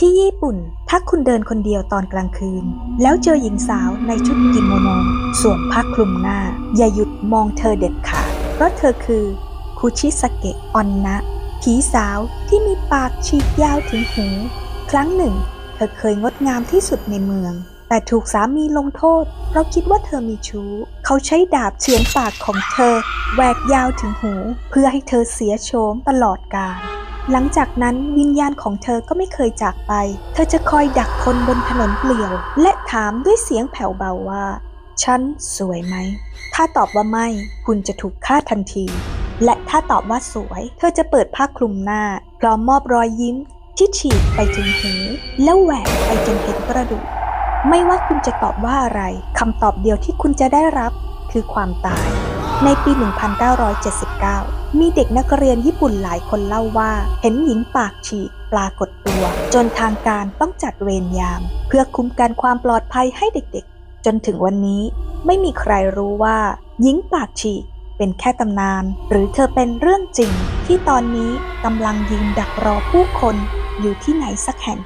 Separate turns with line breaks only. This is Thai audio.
ที่ญี่ปุ่น ถ้าคุณเดินคนเดียวตอนกลางคืน แล้วเจอหญิงสาวในชุดกิโมโนสวมผ้าคลุมหน้า อย่าหยุดมองเธอเด็ดขาดเพราะเธอคือคุชิสเกะออนนะผีสาวที่มีปากฉีกยาวถึงหูครั้งหนึ่ง เธอเคยงดงามที่สุดในเมือง แต่ถูกสามีลงโทษ เพราะคิดว่าเธอมีชู้ เขาใช้ดาบเฉือนปากของเธอแหวกยาวถึงหู เพื่อให้เธอเสียโฉมตลอดกาล หลังจากนั้นวิญญาณของเธอก็ไม่เคยจากไป เธอจะคอยดักคนบนถนนเปลี่ยว และถามด้วยเสียงแผ่วเบาว่า ฉันสวยไหม ถ้าตอบว่าไม่ คุณจะถูกฆ่าทันที และถ้าตอบว่าสวย เธอจะเปิดผ้าคลุมหน้า พร้อมมอบรอยยิ้ม ที่ฉีกไปถึงหูแล้วแหวกไปจนเห็นกระดูก ไม่ว่าคุณจะตอบว่าอะไรคำตอบเดียวที่คุณจะได้รับคือความตาย ในปี 1979 มีเด็กนักเรียนญี่ปุ่นหลายคนเล่าว่า เห็นหญิงปากฉีกปรากฏตัว จนทางการต้องจัดเวรยาม เพื่อคุ้มกันความปลอดภัยให้เด็กๆ จนถึงวันนี้ไม่มีใครรู้ว่า หญิงปากฉีกเป็นแค่ตำนาน หรือเธอเป็นเรื่องจริง ที่ตอนนี้กำลังยืนดักรอผู้คนอยู่ที่ไหนสักแห่ง